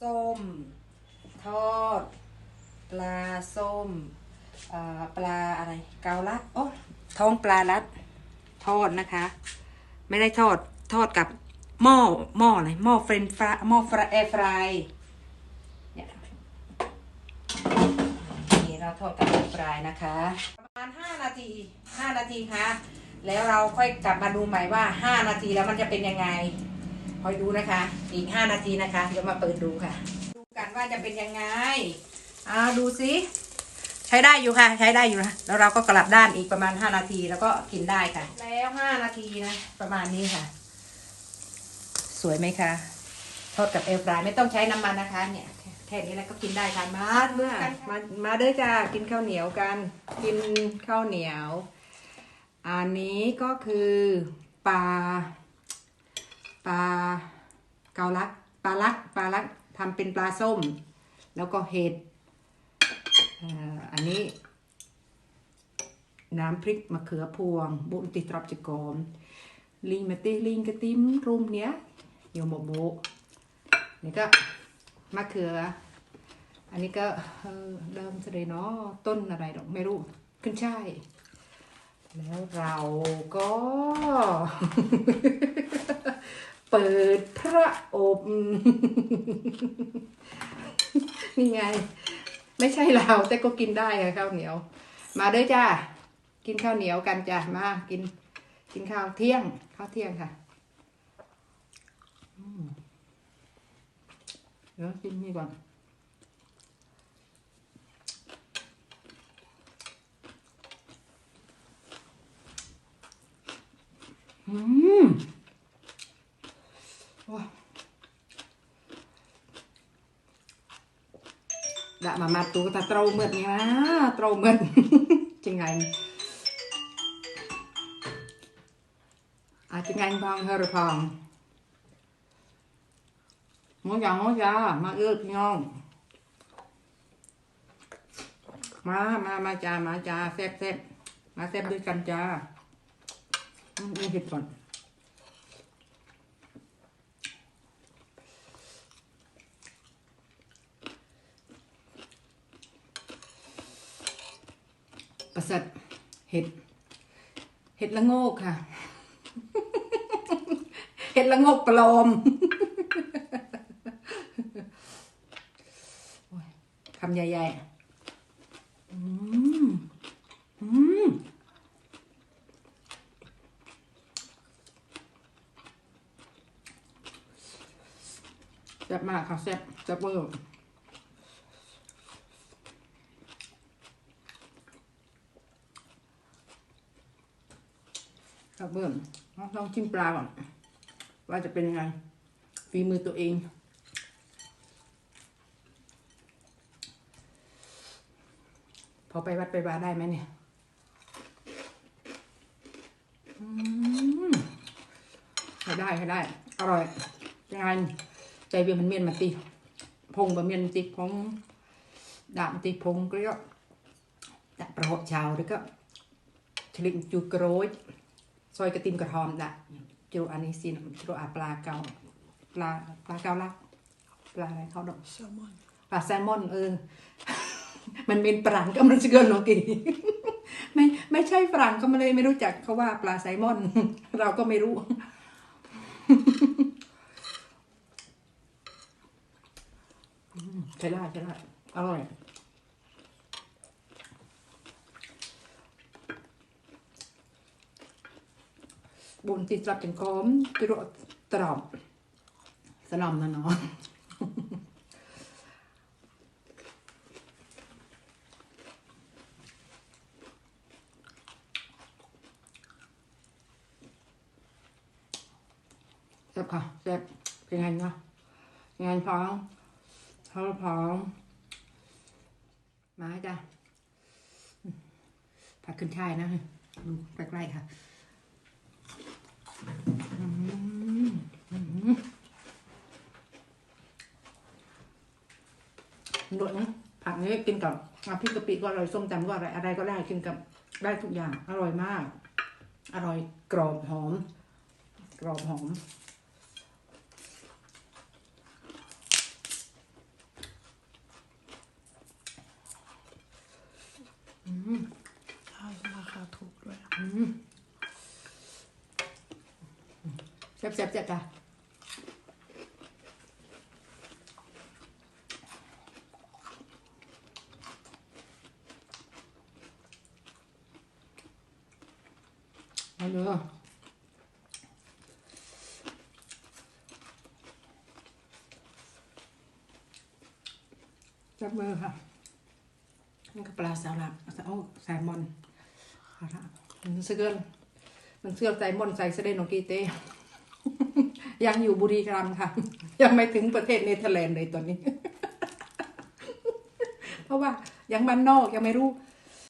ส้ม ทอด ปลาส้มปลาอะไรเกาลัดโอ้ท้องปลาลัด ทอดนะคะ ไม่ได้ทอดทอดกับหม้อหม้ออะไรหม้อเฟรนฟรายหม้อฟราแอร์ฟรายนี่เราทอดกับแอร์ฟรายนะคะ ประมาณ5นาที5นาทีค่ะแล้วเราค่อยกลับมาดูใหม่ว่า5นาทีแล้วมันจะเป็นยังไง คอยดูนะคะ อีก5นาทีนะคะ เดี๋ยวมาเปิดดูค่ะ ดูกันว่าจะเป็นยังไงอ่าดูสิใช้ได้อยู่ค่ะ ใช้ได้อยู่นะแล้วเราก็กลับด้านอีกประมาณ5นาทีแล้วก็กินได้ค่ะ แล้ว5นาทีนะประมาณนี้ค่ะ สวยไหมคะทอดกับเอลฟรายไม่ต้องใช้น้ำมันนะคะ เนี่ยแค่แค่นี้แล้วก็กินได้ค่ะมาเมื่อมามาเด้อจ้ากินข้าวเหนียวกัน กินข้าวเหนียว อันนี้ก็คือปลา ปลาเกาลักปลาลักปลาลักทำเป็นปลาส้ม แล้วก็เห็ดอันนี้ น้ำพริกมะเขือพวง บุญติตรับจิกอมลิงมาติลิงกระติมรุมเนี้ยโยมโบะนี่ก็มะเขือ อันนี้ก็เออเดิมเลยเนาะต้นอะไรดอกไม่รู้ขึ้นช่ายแล้วเราก็ เปิดพระอบนี่ไง ไม่ใช่เราแต่ก็กินได้ค่ะข้าวเหนียว มาเด้อจ้ากินข้าวเหนียวกันจ้ะมากิน กินข้าวเที่ยง ข้าวเที่ยงค่ะเดี๋ยวกินนี่ก่อนอืมว้า ดมามาตัวตาเต่ามือนะเต่ามือจริงไงจริงไงพองเฮอร์พองมองยังมองยามาเอื้อน้องมามามาจ้ามาจ้าแซ่บแซ่บมาแซ่บด้วยกันจ้าไม่เห็นก่อน ประเสริฐเห็ด เห็ดละโงกค่ะ เห็ดละโงกปลอมคำใหญ่ๆอืมอืมแซ่บมากค่ะแซ่บแซ่บเวอร์ ครับเบิ่มลองชิมปลาก่อน ว่าจะเป็นยังไงฝีมือตัวเองพอไปวัดไปบาได้ไหมเนี่ยใช้ได้ใช้ได้ อร่อยยังไงใจเวียนมันเมียนมาตีพงบะเมียนตีพงดาบตีพงก็เยอะดาบประหดชาวแล้วก็ฉลิมจูกรย ซอยกระติมกระทอมดะจิโรอันนี้สินจิโรอาปลาเกาปลาปลาเกาลักปลาอะไรเขาดอกแซลมอนปลาแซลมอนเออมันเป็นฝรั่งก็มันจะเกินโลกีไม่ไม่ใช่ฝรั่งก็ไม่เลยไม่รู้จักเขาว่าปลาไซลมอน เราก็ไม่รู้อืมใช่ได้ใช่ได้อร่อย บนติดรับจังคอมจิโรตรอบสนอมนะเนาะแซ่บค่ะแซ่บเป็นไงเนาะเป็นไงพร้อมเขาพร้อมมาจ้ะผักขึ้นช่ายนะดูใกล้ๆค่ะ โดดนะผักนี้กินกับพริกกะปิก็อร่อยส้มตำก็อร่อยอะไรก็ได้กินกับได้ทุกอย่าง อร่อยมาก อร่อยกรอบหอม กรอบหอมอืมราคาถูกด้วยอืม แซ่บๆจ้ะจ้ะเอาเลยจับมือค่ะนี่ก็ปลาสาลัดโอ้แซลมอนค่ะมันเสื่อมันเสื่อแซลมอนใส่เสด็จนกีเต้ ยังอยู่บุรีรัมย์ค่ะ ยังไม่ถึงประเทศเนเธอร์แลนด์เลยตอนนี้ เพราะว่ายังมันนอกยังไม่รู้